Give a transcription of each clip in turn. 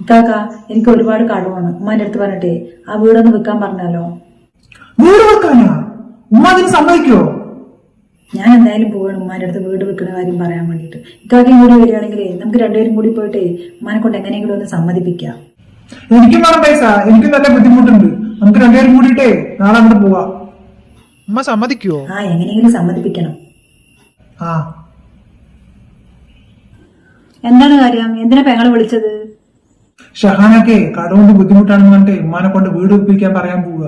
ഇക്കാക്ക എനിക്ക് ഒരുപാട് കടമാണ് ഉമ്മാന്റെ അടുത്ത് പറഞ്ഞിട്ടേ ആ വീടൊന്ന് വിൽക്കാൻ പറഞ്ഞാലോ വീട് വെക്കാനാ ഉമ്മ അതിന് സമ്മതിക്കോ? ഞാൻ എന്തായാലും പോവാണ്. ഉമ്മാന്റെ അടുത്ത് വീട് വെക്കുന്ന കാര്യം പറയാൻ വേണ്ടിട്ട് ഇക്കാക്കയും കൂടി വരികയാണെങ്കിലേ നമുക്ക് രണ്ടുപേരും കൂടി പോയിട്ടേ ഉമ്മാനെ കൊണ്ട് എങ്ങനെയെങ്കിലും ഒന്ന് സമ്മതിപ്പിക്കാം. എനിക്കും വേണം പൈസ. എനിക്കും നല്ല ബുദ്ധിമുട്ടുണ്ട്. നമുക്ക് രണ്ടുപേരും കൂടിയിട്ടേ നാളെ അങ്ങോട്ട് പോവാ. ഉമ്മ സമ്മതിക്കുവോ? ആ എങ്ങനെയെങ്കിലും സമ്മതിപ്പിക്കണം. ആ. എന്താണ് കാര്യം? എന്തിനാ പെങ്ങളെ വിളിച്ചത്? ഷഹാനൊക്കെ കടകൊണ്ട് ബുദ്ധിമുട്ടാണെന്ന് പറഞ്ഞിട്ട് ഉമ്മാനെ കൊണ്ട് വീട് ഒപ്പിക്കാൻ പറയാൻ പോവുക.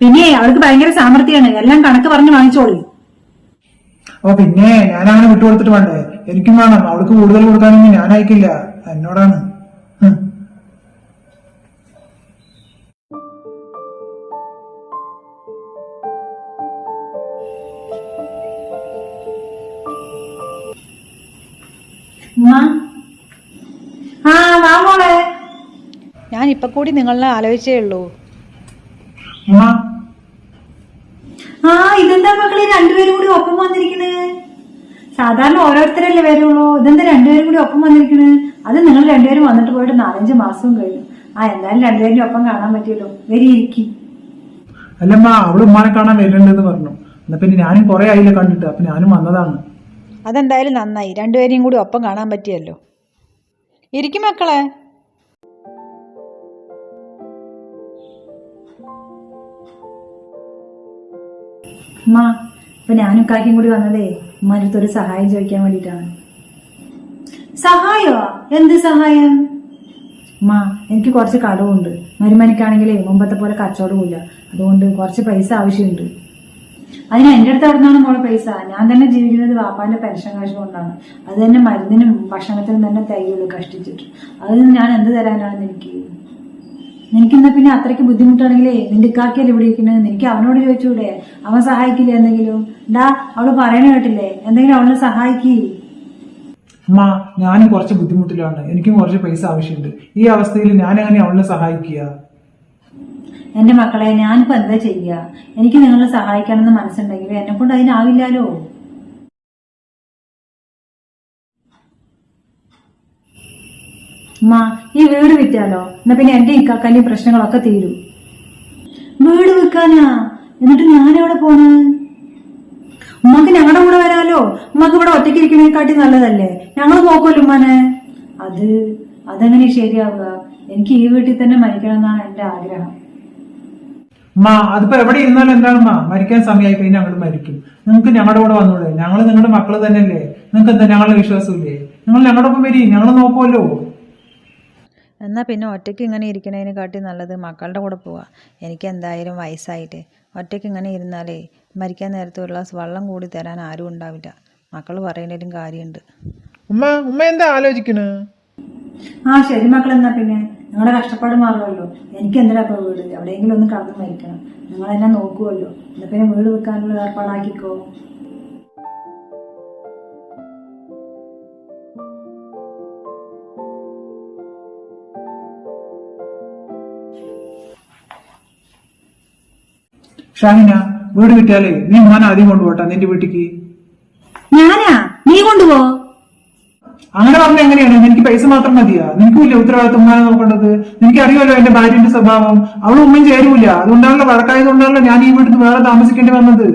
പിന്നെ അവൾക്ക് ഭയങ്കര സാമർത്ഥ്യമാണ് എല്ലാം കണക്ക് പറഞ്ഞ് വാങ്ങിച്ചോളി. അപ്പൊ പിന്നെ ഞാനങ്ങനെ വിട്ടുകൊടുത്തിട്ട് വേണ്ടേ? എനിക്കും വേണം. അവൾക്ക് കൂടുതൽ കൊടുക്കാനൊന്നും ഞാൻ അയക്കില്ല എന്നോടാണ്. ഉമ്മ ആ വാ മോളെ ഞാൻ ഇപ്പൊ കൂടി നിങ്ങളെ ആലോചിച്ചേ ഉള്ളൂ. ആ ഇതെന്താ മക്കളെ രണ്ടുപേരും കൂടി ഒപ്പം വന്നിരിക്കുന്നത് സാധാരണ ഓരോരുത്തരല്ലേ വരുള്ളൂ. ഇതെന്താ രണ്ടുപേരും കൂടി ഒപ്പം വന്നിരിക്കുന്നത് അത് നിങ്ങൾ രണ്ടുപേരും വന്നിട്ട് പോയിട്ട് നാലഞ്ച് മാസവും കഴിഞ്ഞു. ആ എന്തായാലും രണ്ടുപേരും ഒപ്പം കാണാൻ പറ്റിയല്ലോ വരി ഇരിക്കി അല്ലമ്മ അവൾ ഉമ്മാനെ കാണാൻ വരുന്നുണ്ടെന്ന് പറഞ്ഞു. എന്നാ പിന്നെ ഞാനും കുറെ ആയില്ല കണ്ടിട്ട്. അപ്പൊ ഞാനും വന്നതാണ്. അതെന്തായാലും നന്നായി. രണ്ടുപേരെയും കൂടി ഒപ്പം കാണാൻ പറ്റിയല്ലോ. ഇരിക്കും മക്കളെ. ഉമ്മ ഇപ്പൊ ഞാനും കാക്കിയും കൂടി വന്നതേ ഉമ്മാന്റെ ഒരു സഹായം ചോദിക്കാൻ വേണ്ടിട്ടാണ് സഹായോ? എന്ത് സഹായം? മാ എനിക്ക് കുറച്ച് കടവുണ്ട്. മരുമനിക്കാണെങ്കിലേ മുമ്പത്തെ പോലെ കച്ചവടമില്ല അതുകൊണ്ട് കുറച്ച് പൈസ ആവശ്യമുണ്ട്. അതിന് എന്റെ അടുത്ത് അവിടെ നിന്നാണ് മോളെ പൈസ? ഞാൻ തന്നെ ജീവിക്കുന്നത് വാപ്പാന്റെ പെൻഷൻ കാശ് കൊണ്ടാണ്. അത് തന്നെ മരുന്നിനും ഭക്ഷണത്തിനും തന്നെ തികയുള്ളൂ കഷ്ടിച്ചിട്ട്. അതിൽ നിന്ന് ഞാൻ എന്ത് തരാനാണെന്ന് എനിക്ക് നിനക്കിന്നാ പിന്നെ അത്രയ്ക്ക് ബുദ്ധിമുട്ടാണെങ്കിലേ നിന്റെ ഇക്കാക്കിയല്ലേ ഇവിടെ ഇരിക്കുന്നത്? നിനക്ക് അവനോട് ചോദിച്ചൂടെ? അവൻ സഹായിക്കില്ല എന്തെങ്കിലും? ഡാ അവൾ പറയണ കേട്ടില്ലേ? എന്തെങ്കിലും അവളെ സഹായിക്കേ. അമ്മ ഞാനും കുറച്ച് ബുദ്ധിമുട്ടിലാണ്. എനിക്കും കുറച്ച് പൈസ ആവശ്യമുണ്ട്. ഈ അവസ്ഥയിൽ ഞാൻ എങ്ങനെ അവളെ സഹായിക്കുക? എന്റെ മക്കളെ ഞാനിപ്പോ എന്താ ചെയ്യുക എനിക്ക് നിങ്ങളെ സഹായിക്കണമെന്ന് മനസ്സുണ്ടെങ്കിൽ എന്നെ കൊണ്ട് അതിനാവില്ലാലോ ഉമ്മ ഈ വീട് വിറ്റാലോ? എന്നാ പിന്നെ എന്റെ ഇക്കാക്കാന്റെയും പ്രശ്നങ്ങളൊക്കെ തീരും. വീട് വിൽക്കാനാ? എന്നിട്ട് ഞാൻ എവിടെ പോണ്? ഉമ്മക്ക് ഞങ്ങളുടെ കൂടെ വരാലോ? ഉമ്മക്ക് ഇവിടെ ഒറ്റയ്ക്ക് ഇരിക്കണേക്കാട്ടി നല്ലതല്ലേ? ഞങ്ങൾ നോക്കുമല്ലോ ഉമ്മാനെ. അത് അതെങ്ങനെ ശരിയാവുക? എനിക്ക് ഈ വീട്ടിൽ തന്നെ മരിക്കണം എന്നാണ് എന്റെ ആഗ്രഹം. മാ അതിപ്പോ എവിടെ ഇരുന്നാലും എന്താണ് മാ? മരിക്കാൻ സമയമായി കഴിഞ്ഞാൽ ഞങ്ങൾ മരിക്കും. നിങ്ങൾക്ക് ഞങ്ങളുടെ കൂടെ വന്നൂടെ. ഞങ്ങൾ നിങ്ങളുടെ മക്കൾ തന്നെയല്ലേ? നിങ്ങൾക്ക് എന്താ ഞങ്ങളുടെ വിശ്വാസമില്ലേ? നിങ്ങൾ ഞങ്ങളുടെ ഒപ്പം വരി. ഞങ്ങൾ നോക്കുമല്ലോ എന്നാൽ പിന്നെ ഒറ്റയ്ക്ക് ഇങ്ങനെ ഇരിക്കണതിനെ കാട്ടി നല്ലത് മക്കളുടെ കൂടെ പോവാ. എനിക്ക് എന്തായാലും വയസ്സായിട്ട്. ഒറ്റയ്ക്ക് ഇങ്ങനെ ഇരുന്നാലേ മരിക്കാൻ നേരത്തെ ഒരു ഗ്ലാസ് വെള്ളം കൂടി തരാൻ ആരും ഉണ്ടാവില്ല. മക്കൾ പറയുന്നതിലും കാര്യമുണ്ട്. ഉമ്മ ഉമ്മ എന്താ ആലോചിക്കണ്? ആ ശരി മക്കൾ എന്നാ പിന്നെ. നിങ്ങളുടെ കഷ്ടപ്പാട് മാറുമല്ലോ. എനിക്ക് എന്തിനാ ഇപ്പൊ വീട്? എവിടെയെങ്കിലും ഒന്ന് കടന്നു മരിക്കണം. നിങ്ങൾ എന്നെ നോക്കുമല്ലോ എന്നാ പിന്നെ വീട് വെക്കാനുള്ള ഏർപ്പാടാക്കിക്കോ. ഷാഹിന വീട് വിറ്റാലേ നീ മോനെ ആദ്യം കൊണ്ടുപോട്ടാ നിന്റെ വീട്ടിക്ക്. ഞാനാ? നീ കൊണ്ടുപോ. അങ്ങനെ പറഞ്ഞ എങ്ങനെയാണ്? എനിക്ക് പൈസ മാത്രം മതിയാ? നിനക്കില്ല ഉത്തരവാദിത്വം ഉമ്മാനെ നോക്കേണ്ടത്? നിനക്ക് അറിയാലോ എന്റെ ഭാര്യന്റെ സ്വഭാവം. അവൾ ഉമ്മയും ചേരൂല. അതുകൊണ്ടാണല്ലോ വഴക്കായത് കൊണ്ടാണല്ലോ ഞാൻ ഈ വീട്ടിൽ നിന്ന് വേറെ താമസിക്കേണ്ടി വന്നത്.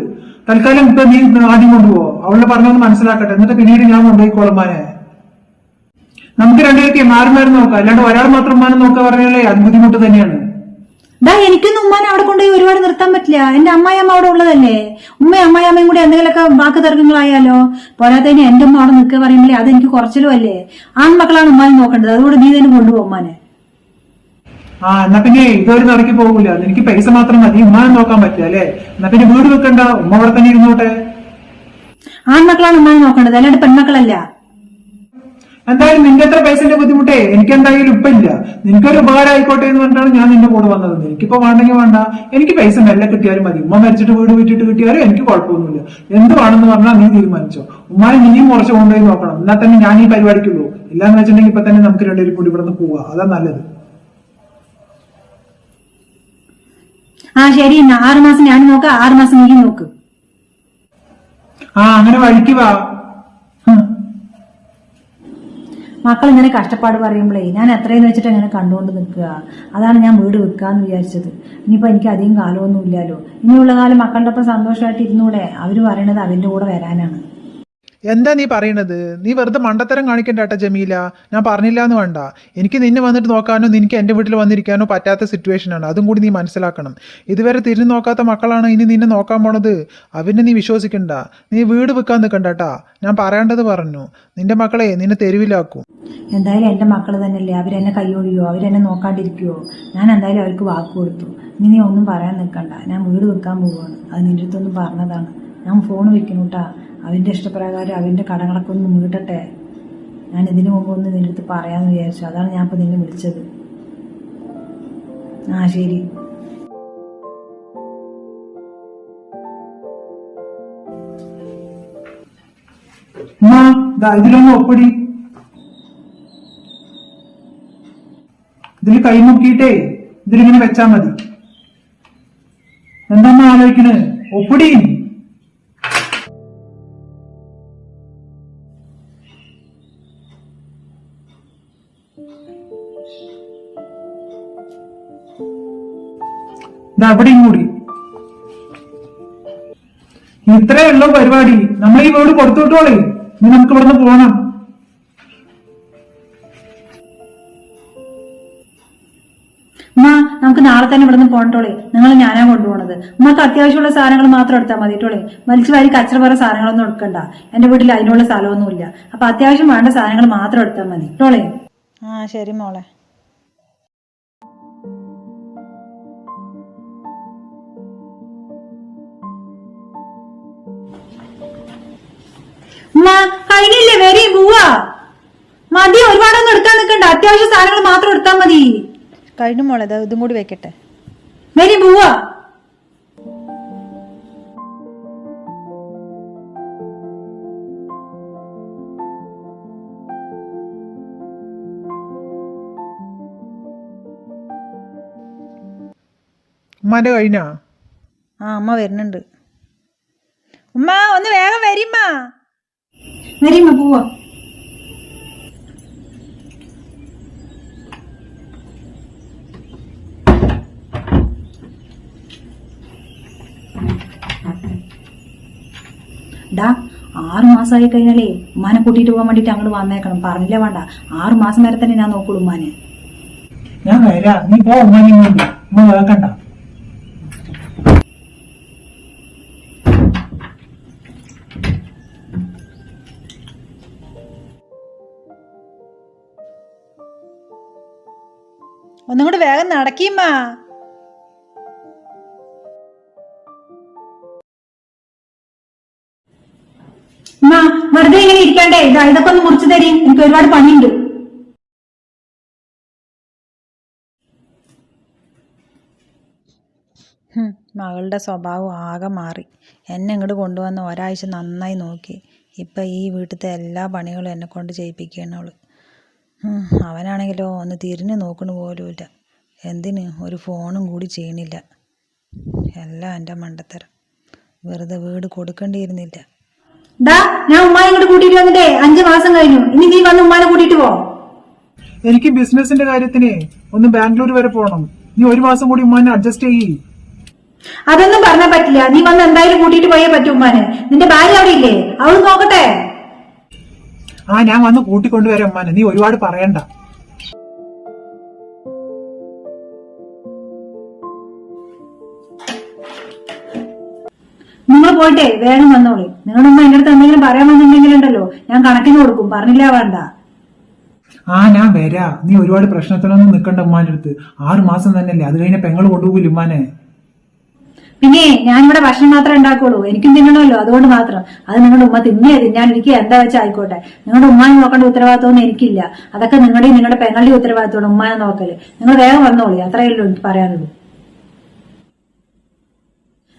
തൽക്കാലം ഇപ്പൊ നീ ആദ്യം കൊണ്ടുപോ. അവളെ പറഞ്ഞൊന്ന് മനസ്സിലാക്കട്ടെ. എന്നിട്ട് പിന്നീട് ഞാൻ കൊണ്ടുപോയിക്കോളും ഉമ്മാനെ. നമുക്ക് രണ്ടുപേർക്ക് മാറി മാറി നോക്കാം. അല്ലാണ്ട് ഒരാൾ മാത്രം ഉമ്മാനെ നോക്കാൻ പറഞ്ഞാലേ അത് ബുദ്ധിമുട്ട് തന്നെയാണ്. ഡാ എനിക്കൊന്നും ഉമ്മാനെ അവിടെ കൊണ്ടുപോയി ഒരുപാട് നിർത്താൻ പറ്റില്ല. എന്റെ അമ്മായിയമ്മ അവിടെ ഉള്ളതല്ലേ? ഉമ്മയും അമ്മായിയമ്മയും കൂടി എന്തെങ്കിലുമൊക്കെ വാക്ക് തർക്കങ്ങളായാലോ? പോരാത്തതിന് എന്റെ ഉമ്മ അവിടെ നിൽക്കുക പറയുമ്പോഴേ അത് എനിക്ക് കുറച്ചിലും അല്ലേ? ആൺമക്കളാണ് ഉമ്മാനെ നോക്കേണ്ടത്. അതുകൊണ്ട് നീ തന്നെ കൊണ്ടുപോകും ഉമ്മാനെ. ആ എന്നാ പിന്നെ ഇതൊരു നടക്കി പോകൂല. എനിക്ക് പൈസ മാത്രം മതി. ഉമ്മാനെ നോക്കാൻ പറ്റില്ല അല്ലേ? എന്നാ പിന്നെ വീട് വെക്കണ്ട. ഉമ്മ അവിടെ തന്നെ ഇരുന്നോട്ടെ. ആൺമക്കളാണ് ഉമ്മാനെ നോക്കേണ്ടത്. അല്ലാണ്ട് പെൺമക്കളല്ല. എന്തായാലും നിന്റെ എത്ര പൈസന്റെ ബുദ്ധിമുട്ടേ? എനിക്ക് എന്തായാലും ഇപ്പൊ ഇല്ല. നിനക്കൊരു ഉപകാരം ആയിക്കോട്ടെ എന്ന് പറഞ്ഞിട്ടാണ് ഞാൻ നിന്റെ കൂടെ വന്നത്. എനിക്കിപ്പോ വേണ്ടെങ്കിൽ വേണ്ട. എനിക്ക് പൈസ മെല്ലെ കിട്ടിയാലും മതി. ഉമ്മ മരിച്ചിട്ട് വീട് വിട്ടിട്ട് കിട്ടിയാലും എനിക്ക് കുഴപ്പമൊന്നുമില്ല. എന്ത് വേണമെന്ന് പറഞ്ഞാൽ നീ തീരുമാനിച്ചോ. ഉമ്മാനെ നീയും കുറച്ച് കൊണ്ടുപോയി നോക്കണം. എന്നാൽ തന്നെ ഞാൻ ഈ പരിപാടിക്കുള്ളൂ. ഇല്ലാന്ന് വെച്ചിട്ടുണ്ടെങ്കിൽ ഇപ്പൊ തന്നെ നമുക്ക് രണ്ടുപേരും കൂടി ഇവിടെ നിന്ന് പോവാ. അതാ നല്ലത്. ആ ശരി എന്നാ. ആറ് മാസം ഞാൻ നോക്കാം. ആറ് മാസം നീ നോക്ക്. ആ അങ്ങനെ വഴിക്ക് വാ. മക്കൾ ഇങ്ങനെ കഷ്ടപ്പാട് പറയുമ്പോഴേ ഞാൻ എത്രയെന്ന് വെച്ചിട്ട് അങ്ങനെ കണ്ടുകൊണ്ട് നിൽക്കുക? അതാണ് ഞാൻ വീട് വെക്കാന്ന് വിചാരിച്ചത്. ഇനിയിപ്പോ എനിക്ക് അധികം കാലമൊന്നും ഇല്ലല്ലോ. ഇനിയുള്ള കാലം മക്കളുടെ ഒപ്പം സന്തോഷമായിട്ട് ഇരുന്നൂടെ? അവർ പറയണത് അവന്റെ കൂടെ വരാനാണ്. എന്താ നീ പറയണത്? നീ വെറുതെ മണ്ടത്തരം കാണിക്കണ്ട കേട്ടോ ജമീല. ഞാൻ പറഞ്ഞില്ല എന്ന് വേണ്ട. എനിക്ക് നിന്നെ വന്നിട്ട് നോക്കാനോ നിനക്ക് എന്റെ വീട്ടിൽ വന്നിരിക്കാനോ പറ്റാത്ത സിറ്റുവേഷനാണ് അതും കൂടി നീ മനസ്സിലാക്കണം. ഇതുവരെ തിരിഞ്ഞു നോക്കാത്ത മക്കളാണ് ഇനി നിന്നെ നോക്കാൻ പോണത്. അവനെ നീ വിശ്വസിക്കണ്ട. നീ വീട് വെക്കാൻ നിൽക്കണ്ട ഞാൻ പറയേണ്ടത് പറഞ്ഞു. നിന്റെ മക്കളെ നിന്നെ തെരുവിലാക്കും. എന്തായാലും എന്റെ മക്കൾ തന്നെയല്ലേ. അവരെന്നെ കൈയൊഴിയോ? അവരെന്നെ നോക്കാണ്ടിരിക്കുവോ? ഞാൻ എന്തായാലും അവർക്ക് വാക്ക് കൊടുത്തു. ഇനി നീ ഒന്നും പറയാൻ നിൽക്കണ്ട. ഞാൻ വീട് വെക്കാൻ പോവുകയാണ് അത് നിന്റെ അടുത്തൊന്നും പറഞ്ഞതാണ്. ഞാൻ ഫോൺ വെക്കുന്നു അവന്റെ ഇഷ്ടപ്രകാരം അവന്റെ കടങ്ങളൊക്കെ ഒന്ന് വീട്ടട്ടെ ഞാൻ ഇതിനു മുമ്പ് ഒന്ന് നിന്റെ അടുത്ത് പറയാമെന്ന് വിചാരിച്ചു. അതാണ് ഞാൻ ഇപ്പൊ നിന്നെ വിളിച്ചത്. ആ ശരി. ഇതിലൊന്ന് ഒപ്പിടി. ഇതിൽ കൈ മുക്കിയിട്ടേ ഇതിലിങ്ങനെ വെച്ചാ മതി. എന്താ ആലോചിക്കണ്? ഒപ്പിടി. നമ്മൾ ഈ വീട് കൊടുത്തു വിട്ടോളേ ഇനി നമുക്ക് ഇവിടുന്ന് പോകണം ഉമ്മ നമുക്ക് നാളെ തന്നെ ഇവിടുന്ന് പോകട്ടോളേ നിങ്ങൾ ഞാനാ കൊണ്ടുപോണത്. ഉമ്മക്ക് അത്യാവശ്യമുള്ള സാധനങ്ങൾ മാത്രം എടുത്താൽ മതി കേട്ടോളേ വലിച്ചു വാരി കച്ചറ പറ സാധനങ്ങളൊന്നും എടുക്കണ്ട. എന്റെ വീട്ടിൽ അതിനുള്ള സ്ഥലമൊന്നുമില്ല. അപ്പൊ അത്യാവശ്യം വേണ്ട സാധനങ്ങൾ മാത്രം എടുത്താൽ മതി. കേട്ടോളേ ആ ശരി മോളെ. കഴിഞ്ഞില്ലേ വരി പോവാ. മതി ഒരുപാടൊന്നും എടുക്കാൻ നിൽക്കണ്ട അത്യാവശ്യ സാധനങ്ങൾ മാത്രം എടുത്താൽ മതി. കഴിഞ്ഞു മോളെ ഇതും കൂടി വെക്കട്ടെ. വരി പോവാ. ഉമ്മാന്റെ കഴിഞ്ഞാ? ആ അമ്മ വരുന്നുണ്ട്. ഉമ്മ ഒന്ന് വേഗം വരിമ്മ വരി ഉമ്മ പോവാ ഡാ ആറ് മാസമായി കഴിഞ്ഞാലേ ഉമ്മാനെ കൂട്ടിയിട്ട് പോകാൻ വേണ്ടിട്ട് അങ്ങോട്ട് വന്നേക്കണം. പറഞ്ഞില്ല വേണ്ട. ആറ് മാസം വരെ തന്നെ ഞാൻ നോക്കുള്ളൂ ഉമ്മാനെ. ഞാൻ വരാ. നീ പോ ഒന്നും കൂടെ വേഗം നടക്കീമ്മാ വെറുതെ ഇങ്ങനെ ഇരിക്കണ്ടേ? ഇതാ ഇതൊക്കെ ഒന്ന് മുറിച്ചു തരീ. എനിക്ക് ഒരുപാട് പണിയുണ്ട്. മകളുടെ സ്വഭാവം ആകെ മാറി. എന്നെ ഇങ്ങോട്ട് കൊണ്ടുവന്ന് ഒരാഴ്ച നന്നായി നോക്കി. ഇപ്പം ഈ വീട്ടിലത്തെ എല്ലാ പണികളും എന്നെ കൊണ്ട് ചെയ്യിപ്പിക്കുകയാണ് അവൾ. അവനാണെങ്കിലോ ഒന്ന് തിരിഞ്ഞു നോക്കണ പോലുമില്ല. എന്തിന്? ഒരു ഫോണും കൂടി ചെയ്യണില്ല. എല്ലാം എന്റെ മണ്ടത്തരം. വെറുതെ വീട് കൊടുക്കേണ്ടിയിരുന്നില്ല. ഡാ ഞാൻ ഉമ്മാനെ ഇങ്ങോട്ട് കൂട്ടിയിട്ട് വന്നിട്ടേ അഞ്ചു മാസം കഴിഞ്ഞു. ഇനി നീ വന്ന് ഉമ്മാനെ കൂട്ടിട്ട് പോ. എനിക്ക് ബിസിനസിന്റെ കാര്യത്തിന് ഒന്ന് ബാംഗ്ലൂർ വരെ പോകണം നീ ഒരു മാസം കൂടി ഉമ്മാനെ അഡ്ജസ്റ്റ് ചെയ്യ്. അതൊന്നും പറഞ്ഞാൽ പറ്റില്ല. നീ വന്ന് എന്തായാലും കൂട്ടിട്ട് പോയേ പറ്റൂ ഉമ്മാനെ. നിന്റെ ഭാര്യ അവിടെ ഇല്ലേ? അവൾ നോക്കട്ടെ. ആ ഞാൻ വന്ന് കൂട്ടിക്കൊണ്ടുവരാം അമ്മാനെ നീ ഒരുപാട് പറയണ്ട. നിങ്ങൾ പോയിട്ടേ വേഗം വന്നോളി. നിങ്ങളുടെ ഉമ്മ എന്റെ അടുത്ത് എന്തെങ്കിലും പറയാമെന്നുണ്ടെങ്കിലുണ്ടല്ലോ ഞാൻ കണക്കിന് കൊടുക്കും. പറഞ്ഞില്ല വേണ്ട. ആ ഞാൻ വരാ. നീ ഒരുപാട് പ്രശ്നത്തിനൊന്നും നിൽക്കണ്ട ഉമ്മാന്റെ അടുത്ത്. ആറ് മാസം തന്നെയല്ലേ? അത് കഴിഞ്ഞ പെങ്ങൾ കൊണ്ടുപോകില്ല ഉമ്മാനെ? പിന്നെ ഞാനിവിടെ ഭക്ഷണം മാത്രമേ ഉണ്ടാക്കുള്ളൂ. എനിക്കും തിന്നണമല്ലോ അതുകൊണ്ട് മാത്രം. അത് നിങ്ങളുടെ ഉമ്മ തിന്നേ എനിക്ക് എന്താ വെച്ചാൽ ആയിക്കോട്ടെ. നിങ്ങളുടെ ഉമ്മാനെ നോക്കേണ്ട ഉത്തരവാദിത്വമൊന്നും എനിക്കില്ല. അതൊക്കെ നിങ്ങളുടെയും നിങ്ങളുടെ പെങ്ങളുടെയും ഉത്തരവാദിത്വമാണ് ഉമ്മാനെ നോക്കൽ. നിങ്ങൾ വേഗം വന്നോളി ഉള്ളൂ എനിക്ക് പറയാനുള്ളൂ.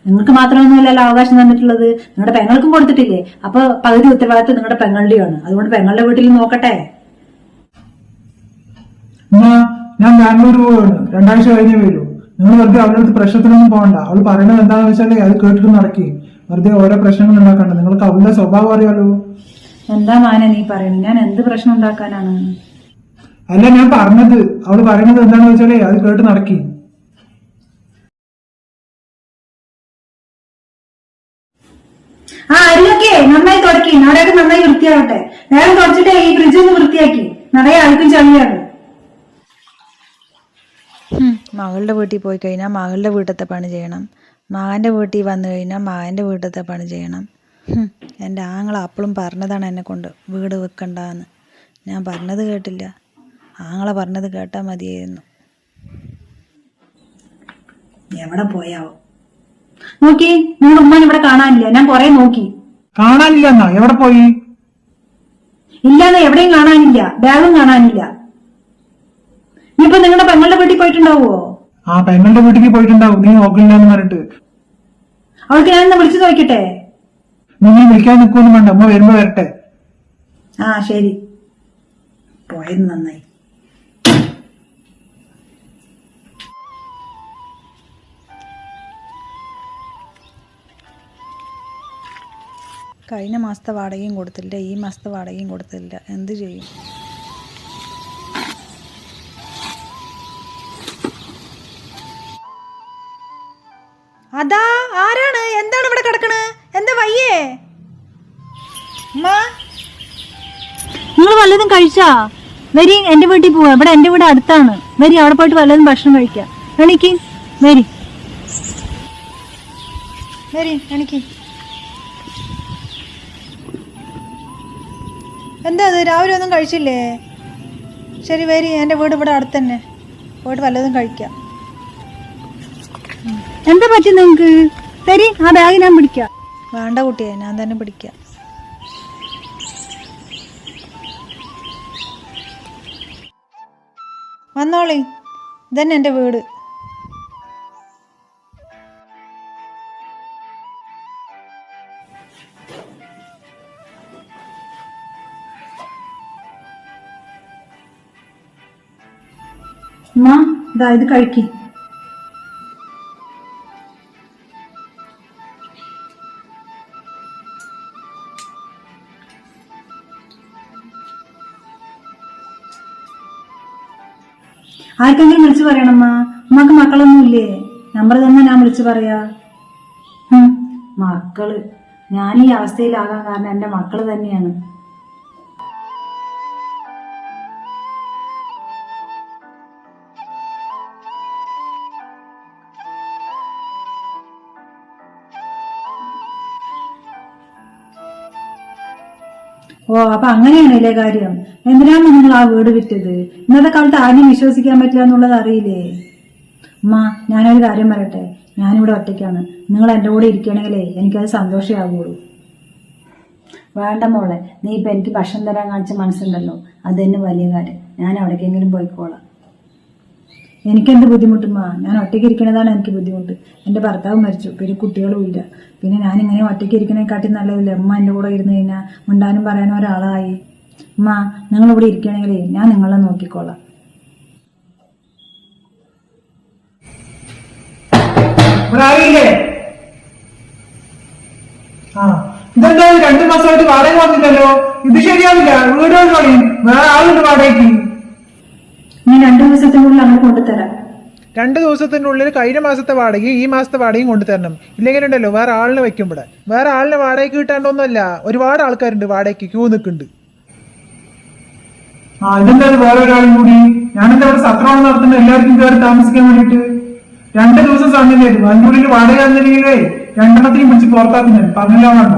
നിങ്ങൾക്ക് മാത്രമൊന്നുമല്ലല്ലോ അവകാശം തന്നിട്ടുള്ളത്. നിങ്ങളുടെ പെങ്ങൾക്കും കൊടുത്തിട്ടില്ലേ? അപ്പൊ പകുതി ഉത്തരവാദിത്വം നിങ്ങളുടെ പെങ്ങളുടെയാണ്. അതുകൊണ്ട് പെങ്ങളുടെ വീട്ടിൽ നോക്കട്ടെ. ഞാൻ ബാംഗ്ലൂർ പോവാണ്. രണ്ടാഴ്ച കഴിഞ്ഞേ വരൂ. നിങ്ങൾ വെറുതെ അവളുടെ അടുത്ത് പ്രശ്നത്തിനൊന്നും പോകണ്ട. അവൾ പറയുന്നത് എന്താണെന്ന് വെച്ചാൽ അത് കേട്ടിട്ട് നടക്കി. വെറുതെ ഓരോ പ്രശ്നങ്ങൾ ഉണ്ടാക്കണ്ട. നിങ്ങൾക്ക് അവളുടെ സ്വഭാവം അറിയാലോ? എന്താ മാന നീ പറയുന്നത്? ഞാൻ എന്ത് പ്രശ്നം ഉണ്ടാക്കാനാണ്? അല്ല ഞാൻ പറഞ്ഞത്. അവൾ പറയുന്നത് എന്താണെന്ന് വെച്ചാലേ അത് കേട്ട് നടക്കി. ആ അരിയൊക്കെ നന്നായി തുടക്കി. നടയൊക്കെ നന്നായി വൃത്തിയാവട്ടെ നേരം തുടച്ചിട്ട് ഈ ഫ്രിഡ്ജ് ഒന്ന് വൃത്തിയാക്കി. നിറയെ ആൾക്കും ചളിയാണ് മകളുടെ വീട്ടിൽ പോയി കഴിഞ്ഞാൽ മകളുടെ വീട്ടിലത്തെ പണി ചെയ്യണം. മകന്റെ വീട്ടിൽ വന്നു കഴിഞ്ഞാൽ മകന്റെ വീട്ടിലത്തെ പണി ചെയ്യണം. എന്റെ ആങ്ങള അപ്പോഴും പറഞ്ഞതാണ് എന്നെ കൊണ്ട് വീട് വെക്കണ്ടെന്ന്. ഞാൻ പറഞ്ഞത് കേട്ടില്ല. ആങ്ങളെ പറഞ്ഞത് കേട്ടാൽ മതിയായിരുന്നു. എവിടെ പോയാവോ നോക്കി നിങ്ങളുടെ ഉമ്മാൻ ഇവിടെ കാണാനില്ല. ഞാൻ കൊറേ നോക്കി. കാണാനില്ല എന്നാ എവിടെ പോയി? ഇല്ലാന്ന് എവിടെയും കാണാനില്ല. ബാഗും കാണാനില്ല. ഇനിയിപ്പോ നിങ്ങളുടെ പെങ്ങളുടെ വീട്ടിൽ പോയിട്ടുണ്ടാവുമോ ആ പെങ്ങളുടെ വീട്ടിലേക്ക് പോയിട്ടുണ്ടാവും നീ നോക്കില്ലെന്ന് പറഞ്ഞിട്ട്. അവൾക്ക് ഞാൻ വിളിച്ചു നോക്കട്ടെ. നീ നീ വിളിക്കാൻ നിൽക്കൊന്നും വേണ്ട അമ്മ വരുമ്പോ വരട്ടെ. ആ ശരി. പോയത് നന്നായി. കഴിഞ്ഞ മാസത്തെ വാടകയും കൊടുത്തില്ല ഈ മാസത്തെ വാടകയും കൊടുത്തില്ല. എന്ത് ചെയ്യും? അതാ ആരാണ്? എന്താണ് ഇവിടെ കിടക്കണ്? എന്താ വയ്യേ? നിങ്ങൾ വല്ലതും കഴിച്ചാ? വരി എന്റെ വീട്ടിൽ പോവാ. ഇവിടെ എന്റെ വീട് അടുത്താണ്. വരി അവിടെ പോയിട്ട് വല്ലതും ഭക്ഷണം കഴിക്കാം. എണിക്ക്. വരി. എന്താ അത്? രാവിലെ ഒന്നും കഴിച്ചില്ലേ? ശരി വരി എന്റെ വീട് ഇവിടെ അടുത്ത് തന്നെ. പോയിട്ട് വല്ലതും കഴിക്കാം. എന്താ പറ്റി നിങ്ങക്ക്? ശരി ആ ബാഗ് ഞാൻ പിടിക്കാം. വേണ്ട കുട്ടിയെ ഞാൻ തന്നെ പിടിക്കാം. വന്നോളി ഇതന്നെ എന്റെ വീട്. ഇതാ ഇത് കഴിക്ക്. ആർക്കെങ്കിലും വിളിച്ചു പറയണമ്മ? ഉമ്മക്ക് മക്കളൊന്നും ഇല്ലേ നമ്പർ തന്നെ ഞാൻ വിളിച്ചു പറയാ. മക്കൾ. ഞാൻ ഈ അവസ്ഥയിലാകാൻ കാരണം എന്റെ മക്കൾ തന്നെയാണ്. ഓ അപ്പൊ അങ്ങനെയാണല്ലേ കാര്യം? എന്തിനാണ് നിങ്ങൾ ആ വീട് വിറ്റത്? ഇന്നത്തെ കാലത്ത് ആരും വിശ്വസിക്കാൻ പറ്റില്ല എന്നുള്ളത് അറിയില്ലേ? അമ്മ ഞാനൊരു കാര്യം പറയട്ടെ. ഞാനിവിടെ ഒറ്റയ്ക്കാണ്. നിങ്ങൾ എന്റെ കൂടെ ഇരിക്കണമെങ്കിലേ എനിക്കത് സന്തോഷമാകുള്ളൂ വേണ്ട മോളെ നീ ഇപ്പൊ എനിക്ക് ഭക്ഷണം തരാൻ കാണിച്ച മനസ്സുണ്ടല്ലോ. അത് തന്നെ വലിയ കാര്യം. ഞാൻ എവിടേക്കെങ്കിലും പോയിക്കോളാം. എനിക്കെന്ത് ബുദ്ധിമുട്ടുമാ ഞാൻ ഒറ്റയ്ക്ക് ഇരിക്കണതാണ് എനിക്ക് ബുദ്ധിമുട്ട്. എന്റെ ഭർത്താവ് മരിച്ചു. പിന്നെ കുട്ടികളും ഇല്ല. പിന്നെ ഞാൻ ഇങ്ങനെ ഒറ്റയ്ക്ക് ഇരിക്കണേക്കാട്ടി നല്ലതല്ലേ? അമ്മ എന്റെ കൂടെ ഇരുന്ന് കഴിഞ്ഞാൽ മുണ്ടാനും പറയാനും ഒരാളായി. അമ്മ നിങ്ങൾ ഇവിടെ ഇരിക്കണമെങ്കിലേ ഞാൻ നിങ്ങളെ നോക്കിക്കോളാം. ഇതെന്താ ഇത് രണ്ടു മാസമായിട്ട് വാടക വന്നില്ലല്ലോ ഇത് ശരിയാവില്ല. വീടുകൾ പറയും വേറെ ആളുണ്ട് വാടകയ്ക്ക്. ഞാൻ രണ്ടു ദിവസത്തിനുള്ളിൽ കൊണ്ടുതരാം രണ്ട് ദിവസത്തിനുള്ളിൽ കഴിഞ്ഞ മാസത്തെ വാടകയും ഈ മാസത്തെ വാടകയും കൊണ്ടുതരണം. ഇല്ലെങ്കിൽ ഉണ്ടല്ലോ വേറെ ആളിനെ വെക്കും ഇവിടെ വേറെ ആളിനെ വാടകയ്ക്ക് കിട്ടാണ്ടൊന്നുമല്ല ഒരുപാട് ആൾക്കാരുണ്ട് വാടകയ്ക്ക് ക്യൂ നിൽക്കുന്നുണ്ട്. ആ ഇതെന്താ വേറെ ഒരാളും കൂടി. ഞാനെന്താ ഇവിടെ സത്രമാണ് നടത്തുന്നത് എല്ലാവർക്കും കയറി താമസിക്കാൻ വേണ്ടിട്ട് രണ്ട് ദിവസം സമയം തരും അതിനുള്ളിൽ വാടക തന്നില്ലെങ്കിലേ രണ്ടെണ്ണത്തിനും പിടിച്ച് പുറത്താക്കും ഞാൻ പറഞ്ഞില്ല വേണ്ട.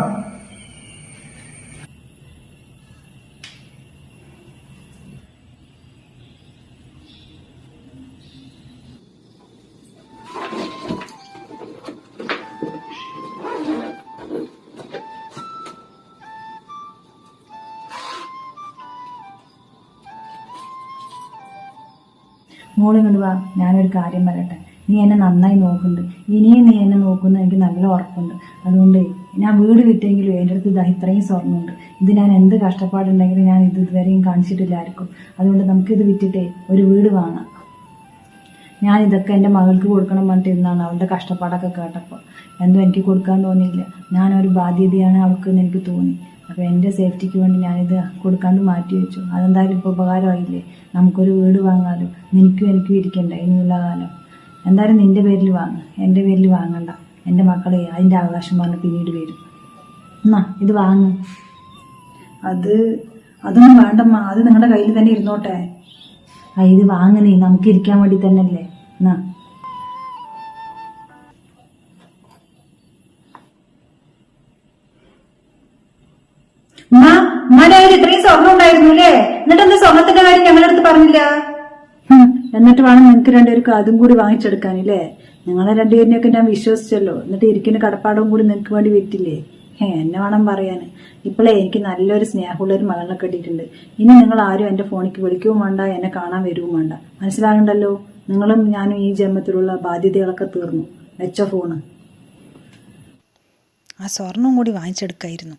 മോളിങ്ങോട്ട് വാ ഞാനൊരു കാര്യം പറയട്ടെ. നീ എന്നെ നന്നായി നോക്കുന്നുണ്ട്. ഇനിയും നീ എന്നെ നോക്കുന്ന എനിക്ക് നല്ല ഉറപ്പുണ്ട്. അതുകൊണ്ട് ഞാൻ വീട് വിട്ടെങ്കിലും എന്റെ അടുത്ത് ഇതാ ഇത്രയും സ്വർണമുണ്ട്. ഇത് ഞാൻ എന്ത് കഷ്ടപ്പാടുണ്ടെങ്കിലും ഞാൻ ഇത് ഇതുവരെയും കാണിച്ചിട്ടില്ലായിരിക്കും. അതുകൊണ്ട് നമുക്കിത് വിറ്റിട്ടേ ഒരു വീട് വാങ്ങാം. ഞാൻ ഇതൊക്കെ എന്റെ മകൾക്ക് കൊടുക്കണം പറഞ്ഞിട്ടിരുന്നാണ് അവളുടെ കഷ്ടപ്പാടൊക്കെ കേട്ടപ്പോൾ. എന്തോ എനിക്ക് കൊടുക്കാൻ തോന്നിയില്ല. ഞാനൊരു ബാധ്യതയാണ് അവൾക്ക് എന്ന് എനിക്ക് തോന്നി. അപ്പോൾ എന്റെ സേഫ്റ്റിക്ക് വേണ്ടി ഞാനിത് കൊടുക്കാണ്ട് മാറ്റി വെച്ചു. അതെന്തായാലും ഇപ്പോൾ ഉപകാരമായില്ലേ? നമുക്കൊരു വീട് വാങ്ങാലോ? നിനക്കും എനിക്കും ഇരിക്കണ്ട ഇനിയുള്ള കാലം. എന്തായാലും നിന്റെ പേരിൽ വാങ്ങ്. എന്റെ പേരിൽ വാങ്ങണ്ട. എന്റെ മക്കളെ അതിന്റെ അവകാശം പറഞ്ഞ് പിന്നീട് വരും. എന്നാ ഇത് വാങ്ങും. അത് അതൊന്നും വേണ്ടമ്മ. അത് നിങ്ങളുടെ കയ്യിൽ തന്നെ ഇരുന്നോട്ടെ. ആ ഇത് വാങ്ങണേ നമുക്ക് ഇരിക്കാൻ വേണ്ടി തന്നെയല്ലേ? എന്നാ. പറഞ്ഞില്ല. എന്നിട്ട് വേണം നിങ്ങൾക്ക് രണ്ടുപേർക്കും അതും കൂടി വാങ്ങിച്ചെടുക്കാനില്ലേ നിങ്ങളെ രണ്ടുപേരിനെയൊക്കെ ഞാൻ വിശ്വസിച്ചല്ലോ. എന്നിട്ട് ഇരിക്കുന്ന കടപ്പാടും കൂടി നിനക്ക് വേണ്ടി വിറ്റില്ലേ? ഏ എന്നെ വേണം പറയാൻ ഇപ്പോഴേ എനിക്ക് നല്ലൊരു സ്നേഹമുള്ള ഒരു മകളെ കെട്ടിയിട്ടുണ്ട്. ഇനി നിങ്ങൾ ആരും എന്റെ ഫോണിക്ക് വിളിക്കുകയും വേണ്ട എന്നെ കാണാൻ വരുകയും വേണ്ട. മനസ്സിലാകണ്ടല്ലോ? നിങ്ങളും ഞാനും ഈ ജന്മത്തിലുള്ള ബാധ്യതകളൊക്കെ തീർന്നു. വെച്ച ഫോണ് ആ സ്വർണം കൂടി വാങ്ങിച്ചെടുക്കായിരുന്നു.